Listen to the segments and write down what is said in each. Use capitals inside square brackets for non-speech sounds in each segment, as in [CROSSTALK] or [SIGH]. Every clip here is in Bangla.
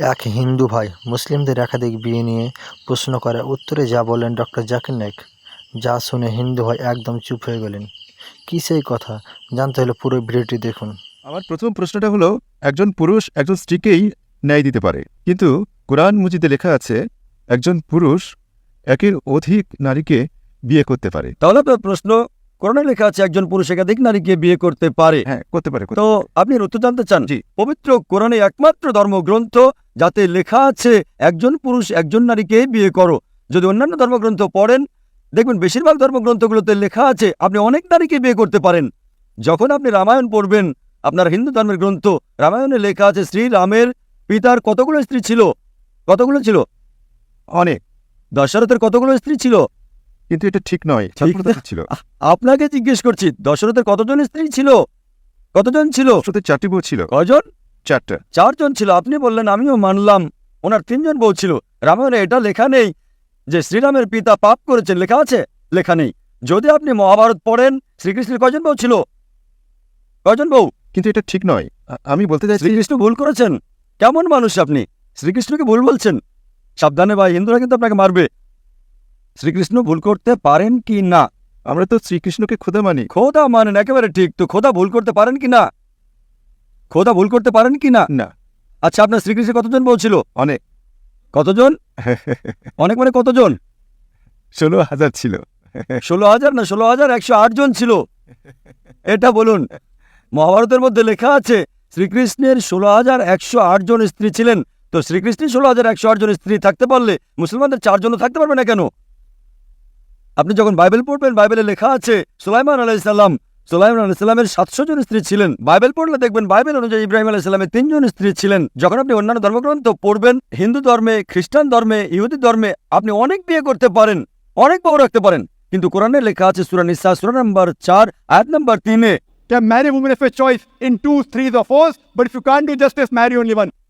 এক হিন্দু ভাই মুসলিমদের একাধিক বিয়ে নিয়ে প্রশ্ন করে উত্তরে যা বললেন ডক্টর জাকির নায়েক। যা শুনে হিন্দু ভাই একদম চুপ হয়ে গেলেন। কী সেই কথা? জানতে হলে পুরো ভিডিওটি দেখুন। আমার প্রথম প্রশ্নটা হলো একজন পুরুষ একজন স্ত্রীকেই ন্যায় দিতে পারে। কিন্তু কোরআন মুজিদে লেখা আছে একজন পুরুষ একের অধিক নারীকে বিয়ে করতে পারে। তাহলে আপনার প্রশ্ন করোনা লেখা আছে একজন পুরুষ একাধিক নারীকে বিয়ে করতে পারে। হ্যাঁ করতে পারে তো আপনি উত্তর জানতে চান? জি। পবিত্র কোরআনে একমাত্র ধর্মগ্রন্থ যাতে লেখা আছে একজন পুরুষ একজন নারীকে বিয়ে করো। যদি অন্যান্য ধর্মগ্রন্থ পড়েন দেখবেন বেশিরভাগ ধর্মগ্রন্থগুলোতে লেখা আছে আপনি অনেক নারীকে বিয়ে করতে পারেন। যখন আপনি রামায়ণ পড়বেন আপনার হিন্দু ধর্মের গ্রন্থ রামায়ণে লেখা আছে শ্রী রামের পিতার কতগুলো স্ত্রী ছিল? কতগুলো ছিল? অনেক। দশরথের কতগুলো স্ত্রী ছিল? কিন্তু এটা ঠিক নয়। ছিল। আপনাকে জিজ্ঞেস করছি দশরথের কতজন স্ত্রী ছিল? কতজন ছিল? সাথে চারটি বউ ছিল। কজন চারটা। চারজন ছিল। আপনি বললেন আমিও মানলাম। ওনার তিনজন বউ ছিল। রামায়ণে এটা লেখা নেই যে শ্রীরামের পিতা পাপ করেছেন। লেখা আছে? লেখা নেই। যদি আপনি মহাভারত পড়েন শ্রীকৃষ্ণের কজন বউ ছিল? কজন বউ? কিন্তু এটা ঠিক নয়। আমি বলতে চাই শ্রীকৃষ্ণ ভুল করেছেন। কেমন মানুষ আপনি? শ্রীকৃষ্ণকে ভুল বলছেন? সাবধানে ভাই হিন্দুরা কিন্তু আপনাকে মারবে। শ্রীকৃষ্ণ ভুল করতে পারেন কি না? আমরা তো শ্রীকৃষ্ণকে খোদা মানি। খোদা মানেন একেবারে ঠিক। তো খোদা ভুল করতে পারেন কি না? খোদা ভুল করতে পারেন কি না? না। আচ্ছা আপনার শ্রীকৃষ্ণ কতজন বলছিল? অনেক। কতজন? [LAUGHS] অনেক মানে কতজন? ষোলো হাজার ছিল। ষোলো হাজার না ষোলো হাজার একশো জন ছিল। এটা বলুন। মহাভারতের মধ্যে লেখা আছে শ্রীকৃষ্ণের ষোলো হাজার একশো আট জন স্ত্রী ছিলেন। তো শ্রীকৃষ্ণের ষোলো হাজার একশো জন স্ত্রী থাকতে পারলে মুসলমানদের চারজনও থাকতে পারবে না কেন? আপনি যখন বাইবেল পড়বেন, বাইবেলে লেখা আছে, সুলাইমান আলাইসাল্লাম সুলাইমান আলাইসাল্লামের সাতশো জন স্ত্রী ছিলেন। বাইবেল পড়লে দেখবেন বাইবেল অনুযায়ী ইব্রাহিম আলাইসাল্লামের তিনজন স্ত্রী ছিলেন। যখন আপনি অন্যান্য ধর্মগ্রন্থ পড়বেন, হিন্দু ধর্মে, খ্রিস্টান ধর্মে, ইহুদি ধর্মে, আপনি অনেক বিয়ে করতে পারেন, অনেক বউ রাখতে পারেন। কিন্তু কোরআনে লেখা আছে, সুরা নিসা, সুরা নাম্বার চার, আয়াত নাম্বার তিনে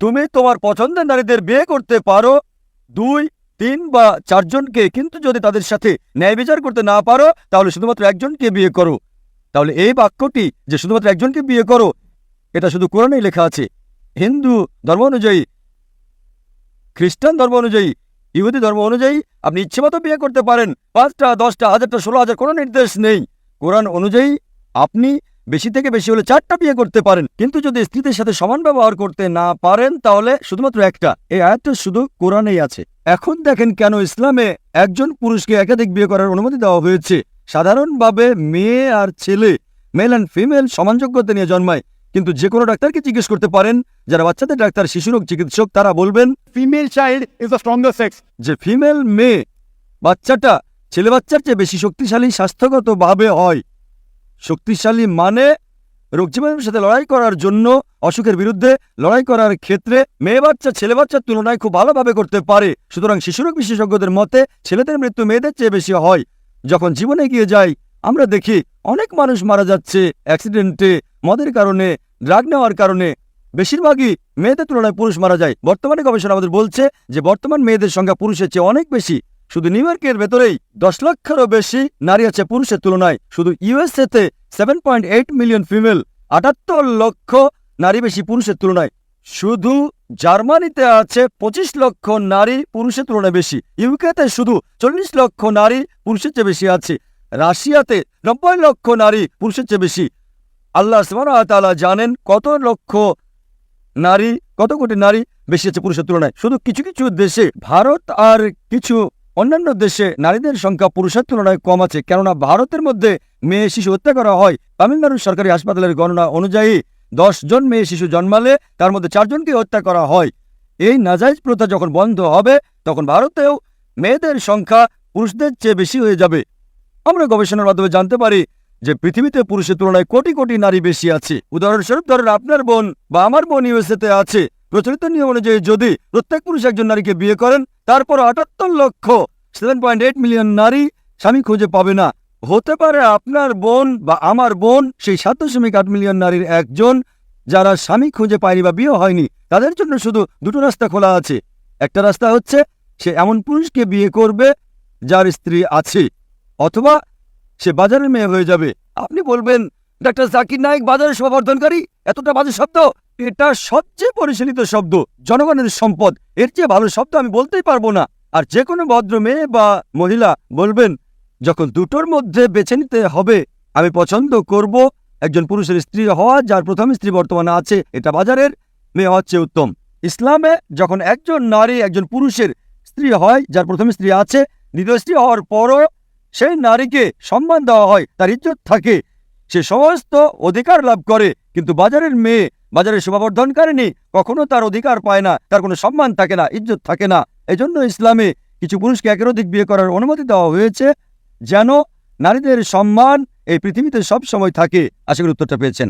তুমি তোমার পছন্দের নারীদের বিয়ে করতে পারো। দুই তিন বা চারজনকে কিন্তু যদি তাদের সাথে ন্যায় বিচার করতে না পারো, তাহলে শুধুমাত্র একজনকে বিয়ে করো। তাহলে এই বাক্যটি যে শুধুমাত্র একজনকে বিয়ে করো, এটা শুধু কোরআনেই লেখা আছে। হিন্দু ধর্ম অনুযায়ী, খ্রিস্টান ধর্ম অনুযায়ী, ইহুদি ধর্ম অনুযায়ী আপনি ইচ্ছেমতো বিয়ে করতে পারেন। পাঁচটা, দশটা, হাজারটা, ষোলো হাজার কোনো নির্দেশ নেই। কোরআন অনুযায়ী আপনি বেশি থেকে বেশি হলে চারটা বিয়ে করতে পারেন। কিন্তু যদি স্ত্রীদের সাথে সমান ব্যবহার করতে না পারেন তাহলে শুধুমাত্র একটা এই আয়াতটা শুধু কোরআনেই আছে। এখন দেখেন কেন ইসলামে একজন পুরুষকে একাধিক বিয়ে করার অনুমতি দেওয়া হয়েছে। সাধারণভাবে মেয়ে আর ছেলে মেল অ্যান্ড ফিমেল সমানযোগ্যতা নিয়ে জন্মায়। কিন্তু যে কোনো ডাক্তারকে জিজ্ঞেস করতে পারেন যারা বাচ্চাদের ডাক্তার শিশুরোগ চিকিৎসক তারা বলবেন child is the stronger sex. যে ফিমেল মেয়ে বাচ্চাটা ছেলে বাচ্চার চেয়ে বেশি শক্তিশালী স্বাস্থ্যগতভাবে হয়। শক্তিশালী মানে রোগ জীবাণুর সাথে লড়াই করার জন্য অসুখের বিরুদ্ধে লড়াই করার ক্ষেত্রে মেয়ে বাচ্চা, ছেলে বাচ্চার তুলনায় খুব ভালোভাবে করতে পারে। সুতরাং শিশুরোগ বিশেষজ্ঞদের মতে ছেলেদের মৃত্যু মেয়েদের চেয়ে বেশি হয়। যখন জীবনে এগিয়ে যায়, আমরা দেখি অনেক মানুষ মারা যাচ্ছে অ্যাক্সিডেন্টে মদের কারণে ড্রাগ নেওয়ার কারণে। বেশিরভাগই মেয়েদের তুলনায় পুরুষ মারা যায়। বর্তমানে গবেষণা আমাদের বলছে যে বর্তমান মেয়েদের সংখ্যা পুরুষের চেয়ে অনেক বেশি। শুধু নিউ ইয়র্কের ভেতরেই দশ লক্ষেরও বেশি নারী আছে পুরুষের তুলনায়। শুধু ইউএসএতে seven point eight million female আটাত্তর লক্ষ নারী বেশি পুরুষের তুলনায়। শুধু জার্মানিতে আছে পঁচিশ লক্ষ নারী পুরুষের তুলনায় বেশি। ইউকেতে শুধু চল্লিশ লক্ষ নারী পুরুষের চেয়ে বেশি আছে। রাশিয়াতে নব্বই লক্ষ নারী পুরুষের চেয়ে বেশি। আল্লাহ সুবহানাহু জানেন কত লক্ষ নারী, কত কোটি নারী বেশি আছে পুরুষের তুলনায়। শুধু কিছু কিছু দেশে ভারত আর কিছু অন্যান্য দেশে নারীদের সংখ্যা পুরুষের তুলনায় কম আছে, কেননা ভারতের মধ্যে মেয়ে শিশু হত্যা করা হয়। তামিলনাড়ুর সরকারি হাসপাতালের গণনা অনুযায়ী দশ জন মেয়ে শিশু জন্মালে তার মধ্যে চারজনকে হত্যা করা হয়। এই নাজাইজ প্রথা যখন বন্ধ হবে, তখন ভারতেও মেয়েদের সংখ্যা পুরুষদের চেয়ে বেশি হয়ে যাবে। আমরা গবেষণার মাধ্যমে জানতে পারি যে পৃথিবীতে পুরুষের তুলনায় কোটি কোটি নারী বেশি আছে। উদাহরণস্বরূপ ধরেন আপনার বোন বা আমার বোন ইউএসএতে আছে। প্রচলিত নিয়ম অনুযায়ী যদি প্রত্যেক পুরুষ একজন নারীকে বিয়ে করেন, তারপর আটাত্তর লক্ষ সেভেন পয়েন্ট এইট মিলিয়ন নারী স্বামী খুঁজে পাবে না। হতে পারে আপনার বোন বা আমার বোন সেই সাত দশমিক আট মিলিয়ন নারীর একজন যারা স্বামী খুঁজে পায়নি বা বিয়ে হয়নি, তাদের জন্য শুধু দুটো রাস্তা খোলা আছে। একটা রাস্তা হচ্ছে সে এমন পুরুষকে বিয়ে করবে যার স্ত্রী আছে, অথবা সে বাজারের মেয়ে হয়ে যাবে। আপনি বলবেন ডাক্তার জাকির নায়েক বাজারের শোভাবর্ধনকারী? এতটা বাজে শব্দ? এটা সবচেয়ে পরিচালিত শব্দ, জনগণের সম্পদ। এর চেয়ে ভালো শব্দ আমি বলতেই পারব না। আর যে কোনো ভদ্র মেয়ে বা মহিলা বলবেন, যখন দুটোর মধ্যে বেছে নিতে হবে, আমি পছন্দ করব একজন পুরুষের স্ত্রী হওয়া যার প্রথম স্ত্রী বর্তমানে আছে। এটা বাজারের মেয়ে হচ্ছে উত্তম। ইসলামে যখন একজন নারী একজন পুরুষের স্ত্রী হয় যার প্রথম স্ত্রী আছে, দ্বিতীয় স্ত্রী হওয়ার পরও সেই নারীকে সম্মান দেওয়া হয়, তার ইজ্জত থাকে। সে সমস্ত অধিকার লাভ করে। কিন্তু বাজারের মেয়ে, বাজারের শোভাবর্ধনকারিণী কখনো তার অধিকার পায় না, তার কোনো সম্মান থাকে না, ইজ্জত থাকে না। এজন্য ইসলামে কিছু পুরুষকে একের অধিক বিয়ে করার অনুমতি দেওয়া হয়েছে যেন নারীদের সম্মান এই পৃথিবীতে সব সময় থাকে। আশা করি উত্তরটা পেয়েছেন।